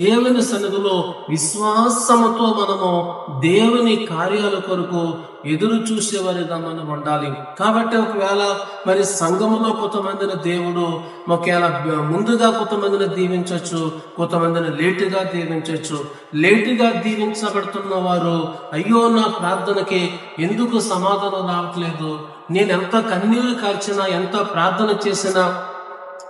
దేవుని సన్నిధిలో విశ్వాసముతో మనము దేవుని కార్యాల కొరకు ఎదురు చూసేవారిగా మనం ఉండాలి. కాబట్టి ఒకవేళ మరి సంఘములో కొంతమందిని దేవుడు ఒకవేళ ముందుగా కొంతమందిని దీవించవచ్చు కొంతమందిని లేటుగా దీవించవచ్చు లేటుగా దీవించబడుతున్న వారు అయ్యో నా ప్రార్థనకి ఎందుకు సమాధానం రావట్లేదు? నేను ఎంత కన్నీరు కార్చినా ఎంత ప్రార్థన చేసినా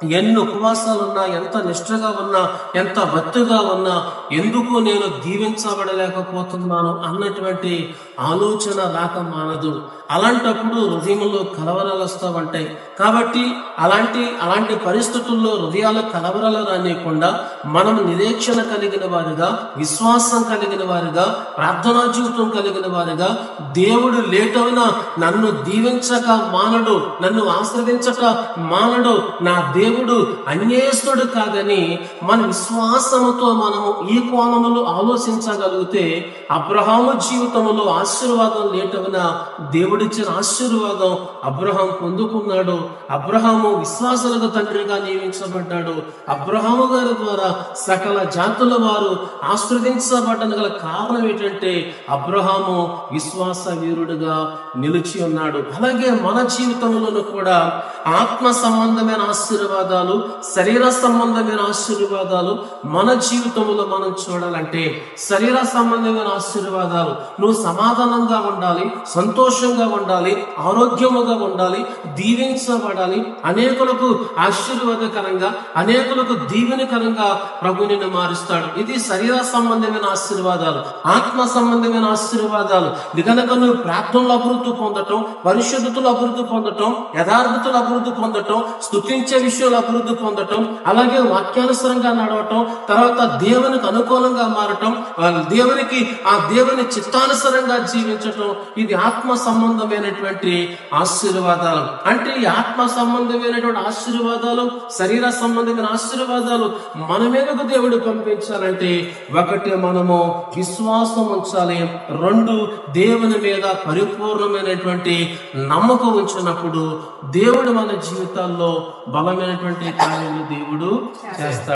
ఎన్ని ఉపవాసాలు ఉన్నా ఎంత నిష్ఠగా ఉన్నా ఎంత భక్తిగా ఉన్నా ఎందుకు నేను దీవించబడలేకపోతున్నాను అన్నటువంటి ఆలోచన రాక మానదు. అలాంటప్పుడు హృదయంలో కలవరాలు వస్తూ ఉంటాయి కాబట్టి అలాంటి అలాంటి పరిస్థితుల్లో హృదయాల కలవరాలు రానియకుండా మనం నిరీక్షణ కలిగిన వారిగా విశ్వాసం కలిగిన వారిగా ప్రార్థనా జీవితం కలిగిన వారిగా దేవుడు లేటవున నన్ను దీవించక మానడు నన్ను ఆశ్రదించక మానడు నా దేవుడు అన్యేస్తుడు కాదని మన విశ్వాసముతో మనము ఈ కోణములో ఆలోచించగలిగితే అబ్రహాము జీవితంలో ఆశీర్వాదం లేటవున దేవుడిచ్చిన ఆశీర్వాదం అబ్రహాం పొందుకున్నాడు. అబ్రహాము విశ్వాసులకు తండ్రిగా నియమించబడ్డాడు. అబ్రహాము గారి ద్వారా సకల జాతుల వారు ఆశ్రదించబడ్డానికి గల కారణం ఏంటంటే అబ్రహాము విశ్వాస వీరుడుగా నిలిచి ఉన్నాడు. అలాగే మన జీవితంలోనూ కూడా ఆత్మ సంబంధమైన ఆశీర్వాదం ఆశీర్వాదాలు శరీర సంబంధమైన ఆశీర్వాదాలు మన జీవితంలో మనం చూడాలంటే శరీర సంబంధమైన ఆశీర్వాదాలు నువ్వు సమాధానంగా ఉండాలి సంతోషంగా ఉండాలి ఆరోగ్యముగా ఉండాలి దీవించబడాలి. అనేకులకు ఆశీర్వాదకరంగా అనేకులకు దీవెనకరంగా ప్రభు నిన్ను మారుస్తాడు. ఇది శరీర సంబంధమైన ఆశీర్వాదాలు ఆత్మ సంబంధమైన ఆశీర్వాదాలు. ఇది కనుక నువ్వు ప్రార్థనలు అభివృద్ధి పొందటం పరిశుద్ధతలు అభివృద్ధి పొందటం యథార్థతలు అభివృద్ధి పొందటం స్తుతించే విషయాలు అభివృద్ధి పొందటం అలాగే వాక్యానుసరంగా నడవటం తర్వాత దేవునికి అనుకూలంగా మారటం దేవునికి ఆ దేవుని చిత్తానుసరంగా జీవించటం ఇది ఆత్మ సంబంధమైనటువంటి ఆశీర్వాదాలు. అంటే ఈ ఆత్మ సంబంధమైనటువంటి ఆశీర్వాదాలు శరీర సంబంధమైన ఆశీర్వాదాలు మన మీదకు దేవుడు పంపించాలంటే ఒకటి మనము విశ్వాసం ఉంచాలి. రెండు దేవుని మీద పరిపూర్ణమైనటువంటి నమ్మకం ఉంచినప్పుడు దేవుడు మన జీవితాల్లో బలమైన బలమైనటువంటి కార్యాలు దేవుడు చేస్తాడు.